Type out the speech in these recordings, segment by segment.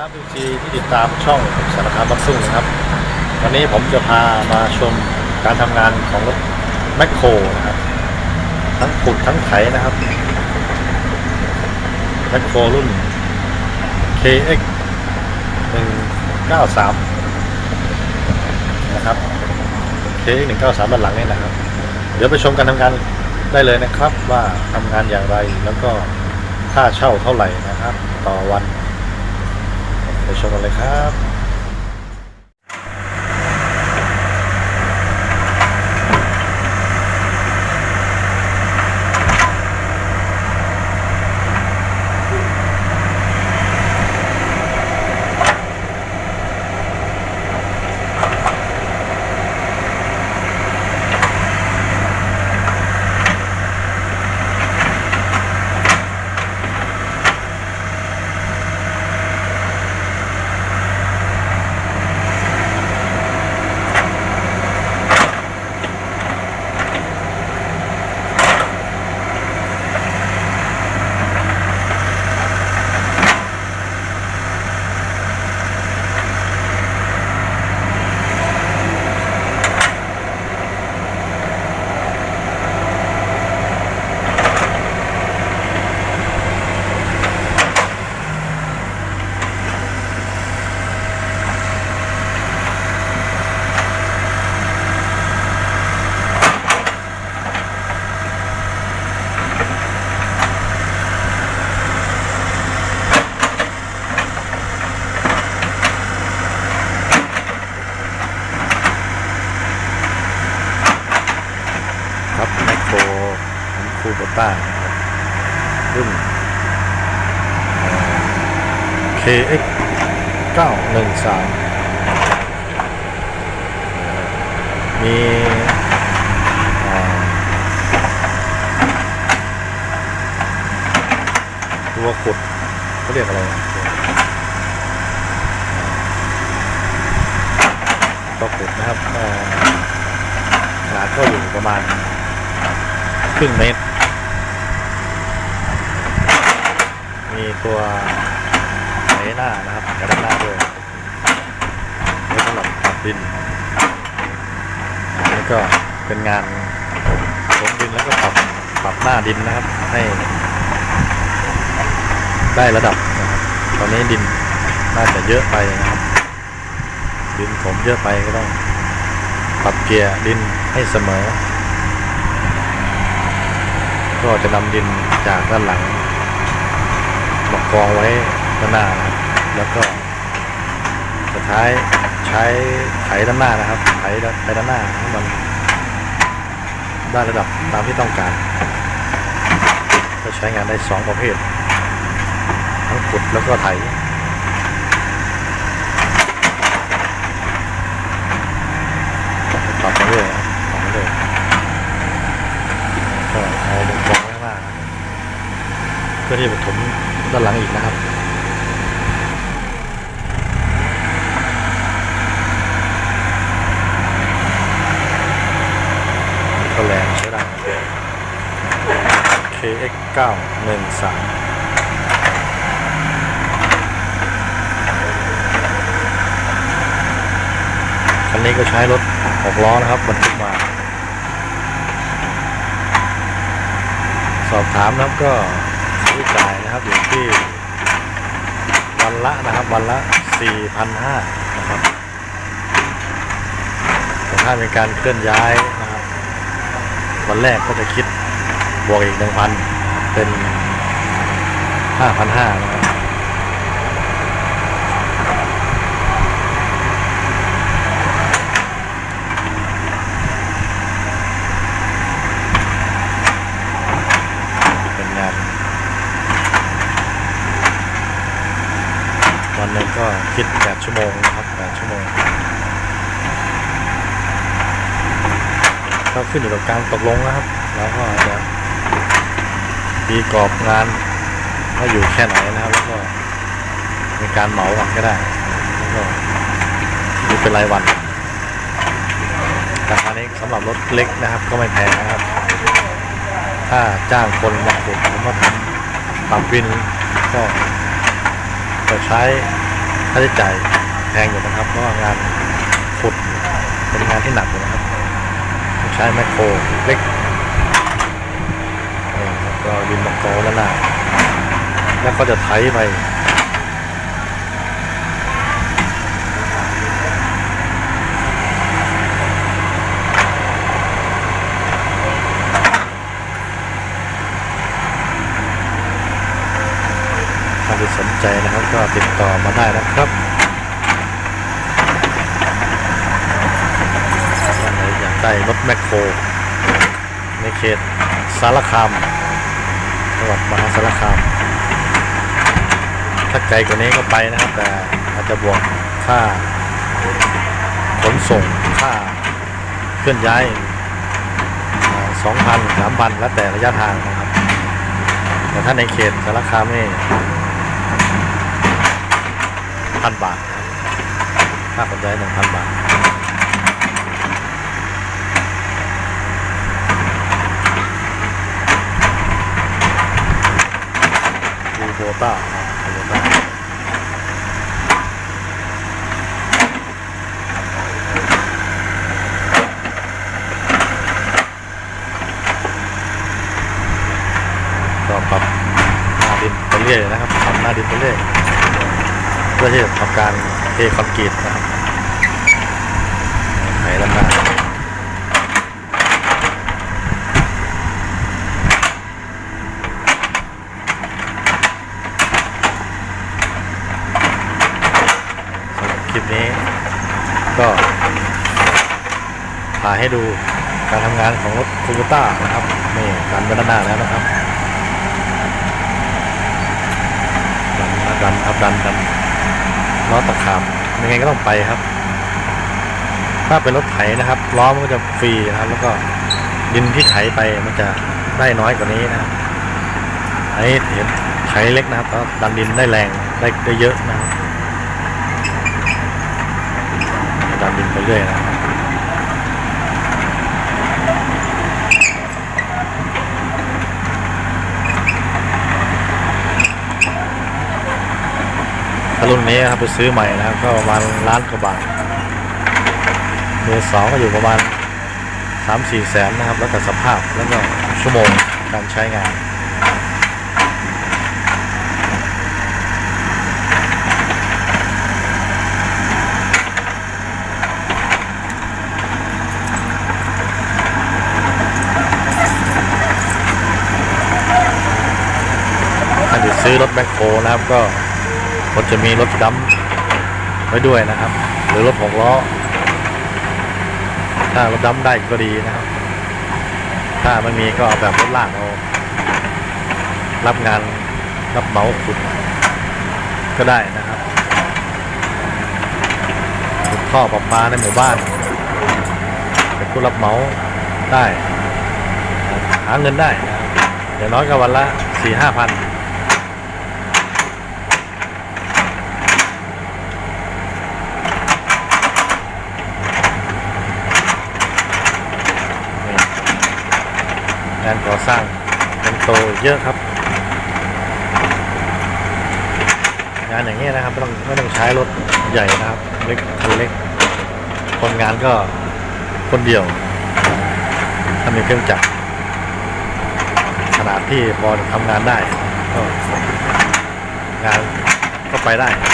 ครับทุกทีที่ติดตามช่องสารคามบักซุ่งนะครับ วันนี้ผมจะพามาชมการทำงานของรถแมคโครนะครับ ทั้งขุดทั้งไถนะครับแมคโครรุ่น KX 193นะครับ KX 193ด้านหลังนี่นะครับ เดี๋ยวไปชมการทำงานได้เลยนะครับว่าทำงานอย่างไรแล้วก็ค่าเช่าเท่าไหร่นะครับ ต่อวัน ไปชมกันเลยครับ ครับแมคโครของคูโบต้านะครับรุ่นเอ่อ KX 913 มีตัวขุดเขาเรียกอะไรตัวขุดนะครับขนาดก็อยู่ประมาณครึ่งเมตร มีตัว หหน้านะครับกระด้านหน้าด้วยไว้สำหรับปรับดินแล้วก็เป็นงานลงดินแล้วก็ปรับปรับหน้าดินนะครับ ให้ ได้ระดับนะครับตอนนี้ดินน่าจะเยอะไปนะครับ ดินผมเยอะไปก็ต้องปรับเกียร์ดินให้เสมอ ก็จะนำดินจากด้านหลังมากองไว้ ด้านหน้านะครับแล้วก็สุดท้ายใช้ไถด้านหน้านะครับไถไปด้านหน้าให้มันได้ระดับตามที่ต้องการ ก็ใช้งานได้สองประเภท ทั้งขุดแล้วก็ไถปรับไปเรื่อยปรับไปเรื่อยก็เอาลงกองข้างหน้าเพื่อที่จะถมด้านหลังอีกนะครับ ก็แรงใช้ได้ KX 913คันนี้ก็ใช้รถหกล้อนะครับบรรทุกมา สอบถามนะครับก็ค่าใช้จ่ายนะครับอยู่ที่วันละนะครับวันละ4,500นะครับแต่ถ้าเป็นการเคลื่อนย้ายนะครับวันแรกก็จะคิด บวกอีก1,000เป็น5,500นะครับเป็นงานวันหนึ่งก็คิด8ชั่วโมงนะครับ8ชั่วโมงก็ขึ้นอยู่กับการตกลงนะครับ แล้วก็อาจจะ ตีกรอบงานว่าอยู่แค่ไหนนะครับ แล้วก็มีการเหมากันก็ได้แล้วก็ดูเป็นรายวันราคานี้สำหรับรถเล็กนะครับ ก็ไม่แพงนะครับ ถ้าจ้างคนมาขุดหรือมาทำปับวินก็จะใช้ค่าใช้จ่ายแพงอยู่นะครับ เพราะว่างานขุดเป็นงานที่หนักอยู่นะครับ ใช้แมคโครเล็ก็ดินมะกอแล้วนะแล้วก็จะไถไปถ้าที่สนใจนะครับก็ติดต่อมาได้นะครับท่านไหนอยากได้รถแมคโครในเขตสารคาม งหวัดมหาสารคาม ถ้าไกลกว่านี้ก็ไปนะครับ แต่อาจจะบวกค่าขนส่งค่าเคลื่อนย้ายสองพันสามพันแล้วแต่ระยะทางนะครับ แต่ถ้าในเขตสารคามนี่พันบาทค่าขนย้ายหนึ่งพันบาท ต้าโตโยต้าก็ปรับหน้าดินไปเรื่อยนะครับปรับหน้าดินไปเรื่อยเพื่อที่จะทำการเทคอนกรีตนะครับไหนด้านหน้า สำหรับคลิปนี้ก็ ถ่ายให้ดูการทำงานของรถคูบูต้านะครับนี่ดันไปด้านหน้าแล้วนะครับดันดันครับดันดันล้อตะขาบยังไงก็ต้องไปครับ ถ้าเป็นรถไถนะครับล้อมันก็จะฟรีนะครับ แล้วก็ดินที่ไถไปมันจะได้น้อยกว่านี้นะครับอันนี้เห็นไถเล็กนะครับก็ดันดินได้แรงได้ได้เยอะนะครับดันดินไปเรื่อยนะถ้ารุ่นนี้ครับไปซื้อใหม่นะครับ ก็ประมาณล้านกว่าบาทมือสองก็อยู่ประมาณสามสี่แสนนะครับ แล้วแต่สภาพแล้วก็ชั่วโมงการใช้งานถ้าจะซื้อรถแมคโครนะครับก็ ควรจะมีรถดัมไว้ด้วยนะครับ หรือรถหกล้อ ถ้ารถดัมได้ก็ดีนะครับ ถ้าไม่มีก็เอาแบบรถลากเอารับงานรับเหมาขุดก็ได้นะครับขุดท่อประปาในหมู่บ้านเป็นผู้รับเหมาได้ หาเงินได้นะอย่างน้อยก็วันละสี่ห้าพัน งานก่อสร้างเป็นโตเยอะครับ งานอย่างเงี้นะครับไม่ต้องไม่ต้องใช้รถใหญ่นะครับ เล็กคันเล็ก คนงานก็คนเดียวถ้ามีเครื่องจักรขนาดที่พอทำงานได้ก็งานก็ไปได้ ครั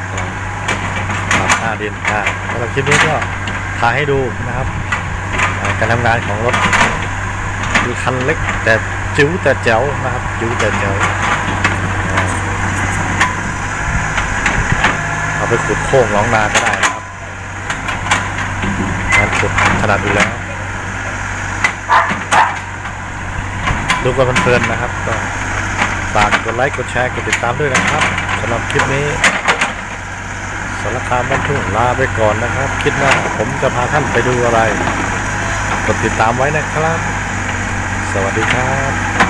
บปรับหน้าดินอ่าสำหรับคลิปนี้ก็ ถ่ายให้ดูนะครับ การทำงานของรถคือคันเล็กแต่จิ๋วแต่แจ๋วนะครับจิ๋วแต่แจ๋วอ่าเอาไปขุดโค้งร้องนาก็ได้นะครับงานขุดถนัดอยู่แล้ว ดูกันเพลินๆนะครับก็ฝากกดไลค์กดแชร์กดติดตามด้วยนะครับสำหรับคลิปนี้ สารคามบ้านทุ่งลาไปก่อนนะครับ คิดว่าผมจะพาท่านไปดูอะไร กดติดตามไว้นะครับ สวัสดีครับ